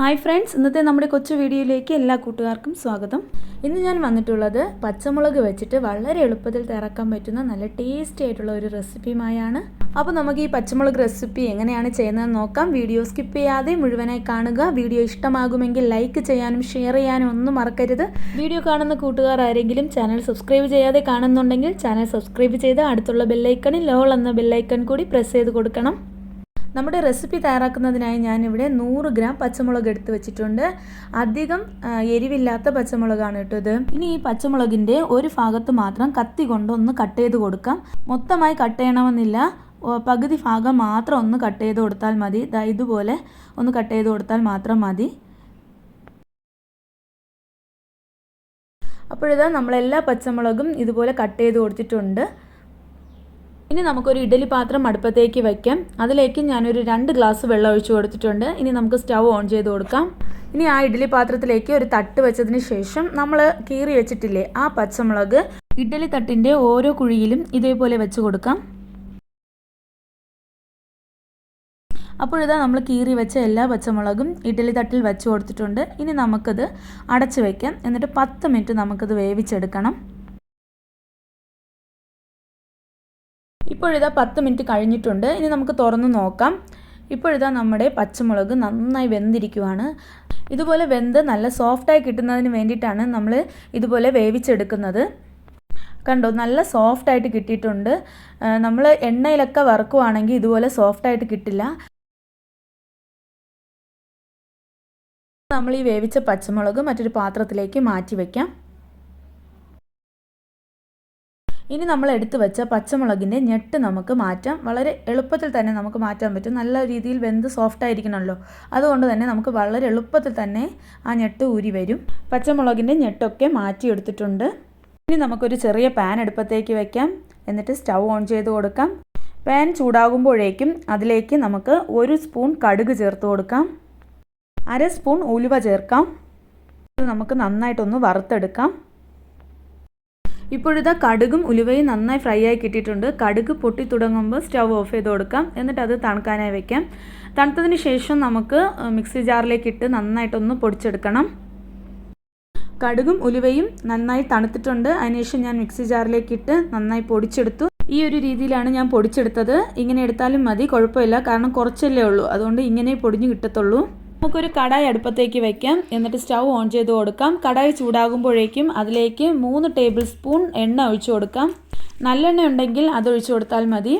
Hi friends ഇന്നത്തെ നമ്മുടെ കൊച്ചു വീഡിയോയിലേക്ക് എല്ലാ കൂട്ടുകാർക്കും സ്വാഗതം. ഇന്ന് ഞാൻ വന്നിട്ടുള്ളത് പച്ചമുളക് വെച്ചിട്ട് വളരെ എളുപ്പത്തിൽ തയ്യാറാക്കാൻ പറ്റുന്ന നല്ല ടേസ്റ്റി ആയിട്ടുള്ള ഒരു റെസിപ്പിയുമായാണ്. അപ്പോൾ നമുക്ക് ഈ പച്ചമുളക് റെസിപ്പി എങ്ങനെയാണ് ചെയ്യുന്നതെന്ന് നോക്കാം. വീഡിയോ സ്കിപ്പ് ചെയ്യാതെ മുഴുവനായി കാണുക. വീഡിയോ ഇഷ്ടമാകുമെങ്കിൽ ലൈക്ക് ചെയ്യാനും ഷെയർ ചെയ്യാനും ഒന്നും മറക്കരുത്. വീഡിയോ കാണുന്ന കൂട്ടുകാർ ആരെങ്കിലും ചാനൽ സബ്സ്ക്രൈബ് ചെയ്യാതെ കാണുന്നുണ്ടെങ്കിൽ ചാനൽ സബ്സ്ക്രൈബ് ചെയ്ത് അടുത്തുള്ള ബെല്ലൈക്കണിൽ ലോൾ എന്ന ബെല്ലൈക്കൺ കൂടി പ്രസ് ചെയ്ത് കൊടുക്കണം. നമ്മുടെ റെസിപ്പി തയ്യാറാക്കുന്നതിനായി ഞാനിവിടെ നൂറ് ഗ്രാം പച്ചമുളക് എടുത്ത് വെച്ചിട്ടുണ്ട്. അധികം എരിവില്ലാത്ത പച്ചമുളകാണ് കേട്ടോ ഇത്. ഇനി ഈ പച്ചമുളകിന്റെ ഒരു ഭാഗത്ത് മാത്രം കത്തി കൊണ്ട് ഒന്ന് കട്ട് ചെയ്ത് കൊടുക്കാം. മൊത്തമായി കട്ട് ചെയ്യണമെന്നില്ല. പകുതി ഭാഗം മാത്രം ഒന്ന് കട്ട് ചെയ്ത് കൊടുത്താൽ മതി. ഇതുപോലെ ഒന്ന് കട്ട് ചെയ്ത് കൊടുത്താൽ മാത്രം മതി. അപ്പോഴിതാ നമ്മളെല്ലാ പച്ചമുളകും ഇതുപോലെ കട്ട് ചെയ്ത് കൊടുത്തിട്ടുണ്ട്. ഇനി നമുക്കൊരു ഇഡലി പാത്രം അടുപ്പത്തേക്ക് വയ്ക്കാം അതിലേക്ക് ഞാനൊരു രണ്ട് ഗ്ലാസ് വെള്ളം ഒഴിച്ചു കൊടുത്തിട്ടുണ്ട്. ഇനി നമുക്ക് സ്റ്റവ് ഓൺ ചെയ്ത് കൊടുക്കാം. ഇനി ആ ഇഡലി പാത്രത്തിലേക്ക് ഒരു തട്ട് വെച്ചതിന് ശേഷം നമ്മൾ കീറി വെച്ചിട്ടില്ലേ ആ പച്ചമുളക് ഇഡലി തട്ടിന്റെ ഓരോ കുഴിയിലും ഇതേപോലെ വെച്ച് കൊടുക്കാം. അപ്പോഴിതാ നമ്മൾ കീറി വെച്ച എല്ലാ പച്ചമുളകും ഇഡലി തട്ടിൽ വെച്ച് കൊടുത്തിട്ടുണ്ട്. ഇനി നമുക്കത് അടച്ചു വയ്ക്കാം എന്നിട്ട് പത്ത് മിനിറ്റ് നമുക്കത് വേവിച്ചെടുക്കണം. ഇപ്പോഴിതാ പത്ത് മിനിറ്റ് കഴിഞ്ഞിട്ടുണ്ട്. ഇനി നമുക്ക് തുറന്ന് നോക്കാം. ഇപ്പോഴിതാ നമ്മുടെ പച്ചമുളക് നന്നായി വെന്തിരിക്കുവാണ്. ഇതുപോലെ വെന്ത് നല്ല സോഫ്റ്റായി കിട്ടുന്നതിന് വേണ്ടിയിട്ടാണ് നമ്മൾ ഇതുപോലെ വേവിച്ചെടുക്കുന്നത്. കണ്ടോ നല്ല സോഫ്റ്റായിട്ട് കിട്ടിയിട്ടുണ്ട്. നമ്മൾ എണ്ണയിലൊക്കെ വറുക്കുവാണെങ്കിൽ ഇതുപോലെ സോഫ്റ്റായിട്ട് കിട്ടില്ല. നമ്മൾ ഈ വേവിച്ച പച്ചമുളക് മറ്റൊരു പാത്രത്തിലേക്ക് മാറ്റി വയ്ക്കാം ഇനി നമ്മൾ എടുത്തു വെച്ച പച്ചമുളകിന്റെ ഞെട്ട് നമുക്ക് മാറ്റാം. വളരെ എളുപ്പത്തിൽ തന്നെ നമുക്ക് മാറ്റാൻ പറ്റും. നല്ല രീതിയിൽ വെന്ത് സോഫ്റ്റ് ആയിരിക്കണമല്ലോ. അതുകൊണ്ട് തന്നെ നമുക്ക് വളരെ എളുപ്പത്തിൽ തന്നെ ആ ഞെട്ട് ഊരി വരും. പച്ചമുളകിന്റെ ഞെട്ടൊക്കെ മാറ്റിയെടുത്തിട്ടുണ്ട് ഇനി നമുക്കൊരു ചെറിയ പാൻ അടുപ്പത്തേക്ക് വെക്കാം. എന്നിട്ട് സ്റ്റൗ ഓൺ ചെയ്ത് കൊടുക്കാം. പാൻ ചൂടാകുമ്പോഴേക്കും അതിലേക്ക് നമുക്ക് ഒരു സ്പൂൺ കടുക് ചേർത്ത് കൊടുക്കാം. അര സ്പൂൺ ഉലുവ ചേർക്കാം. ഇത് നമുക്ക് നന്നായിട്ടൊന്ന് വറുത്തെടുക്കാം. ഇപ്പോഴിതാ കടുകും ഉലുവയും നന്നായി ഫ്രൈ ആയി കിട്ടിയിട്ടുണ്ട്. കടുക് പൊട്ടി തുടങ്ങുമ്പോൾ സ്റ്റവ് ഓഫ് ചെയ്ത് കൊടുക്കാം. എന്നിട്ട് അത് തണുക്കാനായി വെക്കാം. തണുത്തതിന് ശേഷം നമുക്ക് മിക്സി ജാറിലേക്ക് ഇട്ട് നന്നായിട്ടൊന്ന് പൊടിച്ചെടുക്കണം. കടുകും ഉലുവയും നന്നായി തണുത്തിട്ടുണ്ട്. അതിനുശേഷം ഞാൻ മിക്സി ജാറിലേക്ക് ഇട്ട് നന്നായി പൊടിച്ചെടുത്തു. ഈ ഒരു രീതിയിലാണ് ഞാൻ പൊടിച്ചെടുത്തത്. ഇങ്ങനെ എടുത്താലും മതി കുഴപ്പമില്ല. കാരണം കുറച്ചല്ലേ ഉള്ളൂ. അതുകൊണ്ട് ഇങ്ങനെ പൊടിഞ്ഞു കിട്ടത്തുള്ളൂ. നമുക്കൊരു കടായി അടുപ്പത്തേക്ക് വെക്കാം. എന്നിട്ട് സ്റ്റൗ ഓൺ ചെയ്ത് കൊടുക്കാം. കടായി ചൂടാകുമ്പോഴേക്കും അതിലേക്ക് മൂന്ന് ടേബിൾ സ്പൂൺ എണ്ണ ഒഴിച്ചു കൊടുക്കാം. നല്ലെണ്ണ ഉണ്ടെങ്കിൽ അത് ഒഴിച്ചു കൊടുത്താൽ മതി.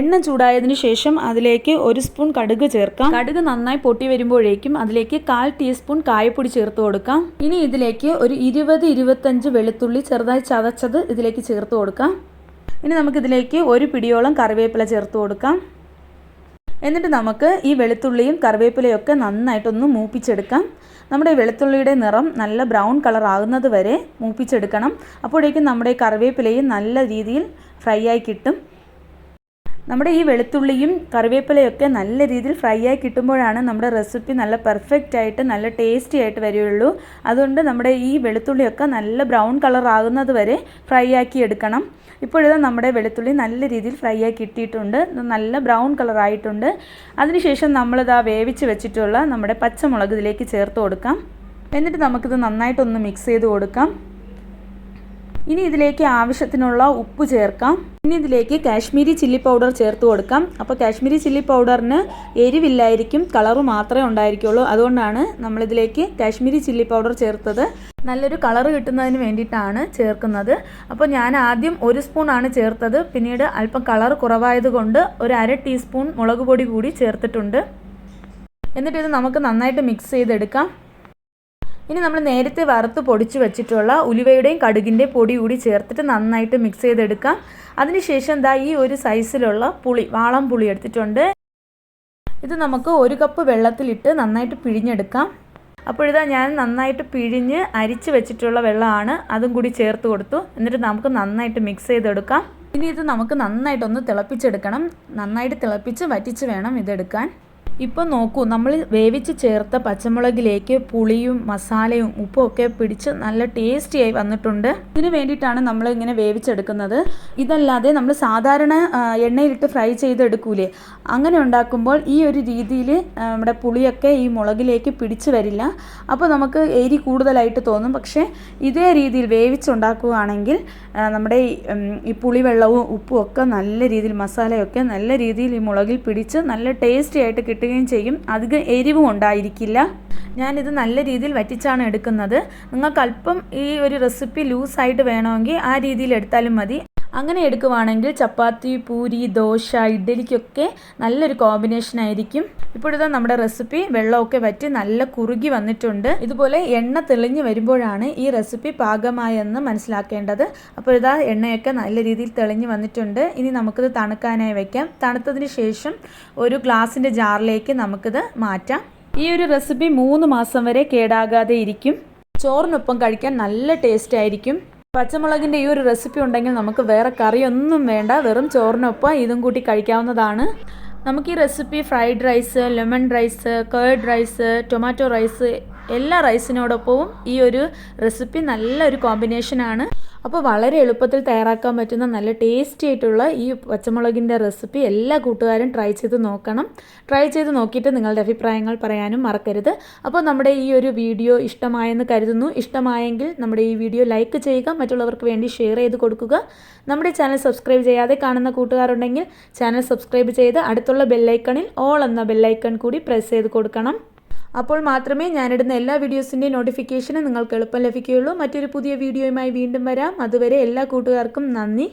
എണ്ണ ചൂടായതിനു ശേഷം അതിലേക്ക് ഒരു സ്പൂൺ കടുക് ചേർക്കാം. കടുക് നന്നായി പൊട്ടി വരുമ്പോഴേക്കും അതിലേക്ക് കാൽ ടീസ്പൂൺ കായപ്പൊടി ചേർത്ത് കൊടുക്കാം. ഇനി ഇതിലേക്ക് ഒരു ഇരുപത് ഇരുപത്തഞ്ച് വെളുത്തുള്ളി ചെറുതായി ചതച്ചത് ഇതിലേക്ക് ചേർത്ത് കൊടുക്കാം. ഇനി നമുക്കിതിലേക്ക് ഒരു പിടിയോളം കറിവേപ്പില ചേർത്ത് കൊടുക്കാം. എന്നിട്ട് നമുക്ക് ഈ വെളുത്തുള്ളിയും കറിവേപ്പിലയൊക്കെ നന്നായിട്ടൊന്ന് മൂപ്പിച്ചെടുക്കാം. നമ്മുടെ വെളുത്തുള്ളിയുടെ നിറം നല്ല ബ്രൗൺ കളർ ആകുന്നത് വരെ മൂപ്പിച്ചെടുക്കണം. അപ്പോഴേക്കും നമ്മുടെ കറിവേപ്പിലയും നല്ല രീതിയിൽ ഫ്രൈ ആയി കിട്ടും. നമ്മുടെ ഈ വെളുത്തുള്ളിയും കറിവേപ്പിലയൊക്കെ നല്ല രീതിയിൽ ഫ്രൈ ആയി കിട്ടുമ്പോഴാണ് നമ്മുടെ റെസിപ്പി നല്ല പെർഫെക്റ്റ് ആയിട്ട് നല്ല ടേസ്റ്റി ആയിട്ട് വരികയുള്ളൂ. അതുകൊണ്ട് നമ്മുടെ ഈ വെളുത്തുള്ളിയൊക്കെ നല്ല ബ്രൗൺ കളർ ആകുന്നത് വരെ ഫ്രൈ ആക്കി എടുക്കണം. ഇപ്പോഴിത് നമ്മുടെ വെളുത്തുള്ളി നല്ല രീതിയിൽ ഫ്രൈ ആയി കിട്ടിയിട്ടുണ്ട്. നല്ല ബ്രൗൺ കളർ ആയിട്ടുണ്ട്. അതിനുശേഷം നമ്മളിതാ വേവിച്ച് വെച്ചിട്ടുള്ള നമ്മുടെ പച്ചമുളക് ഇതിലേക്ക് ചേർത്ത് കൊടുക്കാം. എന്നിട്ട് നമുക്കിത് നന്നായിട്ടൊന്ന് മിക്സ് ചെയ്ത് കൊടുക്കാം. ഇനി ഇതിലേക്ക് ആവശ്യത്തിനുള്ള ഉപ്പ് ചേർക്കാം. ഇനി ഇതിലേക്ക് കാശ്മീരി ചില്ലി പൗഡർ ചേർത്ത് കൊടുക്കാം. അപ്പോൾ കാശ്മീരി ചില്ലി പൗഡറിന് എരിവില്ലായിരിക്കും കളറ് മാത്രമേ ഉണ്ടായിരിക്കുള്ളൂ. അതുകൊണ്ടാണ് നമ്മളിതിലേക്ക് കാശ്മീരി ചില്ലി പൗഡർ ചേർത്തത്. നല്ലൊരു കളറ് കിട്ടുന്നതിന് വേണ്ടിയിട്ടാണ് ചേർക്കുന്നത്. അപ്പോൾ ഞാൻ ആദ്യം ഒരു സ്പൂണാണ് ചേർത്തത്. പിന്നീട് അല്പം കളർ കുറവായതുകൊണ്ട് ഒരു അര ടീസ്പൂൺ മുളക് കൂടി ചേർത്തിട്ടുണ്ട്. എന്നിട്ട് ഇത് നമുക്ക് നന്നായിട്ട് മിക്സ് ചെയ്തെടുക്കാം. ഇനി നമ്മൾ നേരത്തെ വറുത്ത് പൊടിച്ച് വെച്ചിട്ടുള്ള ഉലുവയുടെയും കടുകിന്റെയും പൊടി കൂടി ചേർത്തിട്ട് നന്നായിട്ട് മിക്സ് ചെയ്തെടുക്കാം. അതിനുശേഷം ദാ ഈ ഒരു സൈസിലുള്ള പുളി വാളം പുളി എടുത്തിട്ടുണ്ട്. ഇത് നമുക്ക് ഒരു കപ്പ് വെള്ളത്തിലിട്ട് നന്നായിട്ട് പിഴിഞ്ഞെടുക്കാം. അപ്പോഴിതാ ഞാൻ നന്നായിട്ട് പിഴിഞ്ഞ് അരിച്ച് വെച്ചിട്ടുള്ള വെള്ളമാണ് അതും കൂടി ചേർത്ത് കൊടുത്തു. എന്നിട്ട് നമുക്ക് നന്നായിട്ട് മിക്സ് ചെയ്തെടുക്കാം. ഇനി ഇത് നമുക്ക് നന്നായിട്ടൊന്ന് തിളപ്പിച്ചെടുക്കണം. നന്നായിട്ട് തിളപ്പിച്ച് വറ്റിച്ച് വേണം ഇതെടുക്കാൻ. ഇപ്പോൾ നോക്കൂ നമ്മൾ വേവിച്ച് ചേർത്ത പച്ചമുളകിലേക്ക് പുളിയും മസാലയും ഉപ്പും ഒക്കെ പിടിച്ച് നല്ല ടേസ്റ്റിയായി വന്നിട്ടുണ്ട്. ഇതിന് വേണ്ടിയിട്ടാണ് നമ്മൾ ഇങ്ങനെ വേവിച്ചെടുക്കുന്നത്. ഇതല്ലാതെ നമ്മൾ സാധാരണ എണ്ണയിലിട്ട് ഫ്രൈ ചെയ്തെടുക്കൂലേ? അങ്ങനെ ഉണ്ടാക്കുമ്പോൾ ഈ ഒരു രീതിയിൽ നമ്മുടെ പുളിയൊക്കെ ഈ മുളകിലേക്ക് പിടിച്ചു വരില്ല. അപ്പോൾ നമുക്ക് എരി കൂടുതലായിട്ട് തോന്നും. പക്ഷേ ഇതേ രീതിയിൽ വേവിച്ചുണ്ടാക്കുകയാണെങ്കിൽ നമ്മുടെ ഈ, പുളിവെള്ളവും ഉപ്പും ഒക്കെ നല്ല രീതിയിൽ മസാലയൊക്കെ നല്ല രീതിയിൽ ഈ മുളകിൽ പിടിച്ച് നല്ല ടേസ്റ്റി ആയിട്ട് കിട്ടുകയും ചെയ്യും. അധികം എരിവും ഉണ്ടായിരിക്കില്ല. ഞാനിത് നല്ല രീതിയിൽ വറ്റിച്ചാണ് എടുക്കുന്നത്. നിങ്ങൾക്ക് അല്പം ഈ ഒരു റെസിപ്പി ലൂസായിട്ട് വേണമെങ്കിൽ ആ രീതിയിൽ എടുത്താലും മതി. അങ്ങനെ എടുക്കുവാണെങ്കിൽ ചപ്പാത്തി പൂരി ദോശ ഇഡ്ഡലിക്കൊക്കെ നല്ലൊരു കോമ്പിനേഷൻ ആയിരിക്കും. ഇപ്പോഴത്തെ നമ്മുടെ റെസിപ്പി വെള്ളമൊക്കെ വറ്റി നല്ല കുറുകി വന്നിട്ടുണ്ട്. ഇതുപോലെ എണ്ണ തെളിഞ്ഞു വരുമ്പോഴാണ് ഈ റെസിപ്പി പാകമായെന്ന് മനസ്സിലാക്കേണ്ടത്. അപ്പോൾ ഇതാ എണ്ണയൊക്കെ നല്ല രീതിയിൽ തെളിഞ്ഞ് വന്നിട്ടുണ്ട്. ഇനി നമുക്കിത് തണുക്കാനായി വയ്ക്കാം തണുത്തതിന് ശേഷം ഒരു ഗ്ലാസിന്റെ ജാറിലേക്ക് നമുക്കിത് മാറ്റാം. ഈ ഒരു റെസിപ്പി മൂന്ന് മാസം വരെ കേടാകാതെ ഇരിക്കും. ചോറിനൊപ്പം കഴിക്കാൻ നല്ല ടേസ്റ്റ് ആയിരിക്കും. പച്ചമുളകിന്റെ ഈ ഒരു റെസിപ്പി ഉണ്ടെങ്കിൽ നമുക്ക് വേറെ കറിയൊന്നും വേണ്ട. വെറും ചോറിനൊപ്പം ഇതും കൂട്ടി കഴിക്കാവുന്നതാണ്. നമുക്ക് ഈ recipe fried rice lemon rice curd rice tomato rice എല്ലാ റൈസിനോടൊപ്പവും ഈ ഒരു റെസിപ്പി നല്ലൊരു കോമ്പിനേഷനാണ് അപ്പോൾ വളരെ എളുപ്പത്തിൽ തയ്യാറാക്കാൻ പറ്റുന്ന നല്ല ടേസ്റ്റി ആയിട്ടുള്ള ഈ പച്ചമുളകിന്റെ റെസിപ്പി എല്ലാ കൂട്ടുകാരും ട്രൈ ചെയ്ത് നോക്കണം. ട്രൈ ചെയ്ത് നോക്കിയിട്ട് നിങ്ങളുടെ അഭിപ്രായങ്ങൾ പറയാനും മറക്കരുത്. അപ്പോൾ നമ്മുടെ ഈ ഒരു വീഡിയോ ഇഷ്ടമായെന്ന് കരുതുന്നു. ഇഷ്ടമായെങ്കിൽ നമ്മുടെ ഈ വീഡിയോ ലൈക്ക് ചെയ്യുക മറ്റുള്ളവർക്ക് വേണ്ടി ഷെയർ ചെയ്ത് കൊടുക്കുക. നമ്മുടെ ചാനൽ സബ്സ്ക്രൈബ് ചെയ്യാതെ കാണുന്ന കൂട്ടുകാരുണ്ടെങ്കിൽ ചാനൽ സബ്സ്ക്രൈബ് ചെയ്ത് അടുത്തുള്ള ബെല്ലൈക്കണിൽ ഓൾ എന്ന ബെല്ലൈക്കൺ കൂടി പ്രസ് ചെയ്ത് കൊടുക്കണം. അപ്പോൾ മാത്രമേ ഞാനിടുന്ന എല്ലാ വീഡിയോസിന്റെയും നോട്ടിഫിക്കേഷനും നിങ്ങൾക്ക് എളുപ്പം ലഭിക്കുകയുള്ളൂ. മറ്റൊരു പുതിയ വീഡിയോയുമായി വീണ്ടും വരാം. അതുവരെ എല്ലാ കൂട്ടുകാർക്കും നന്ദി.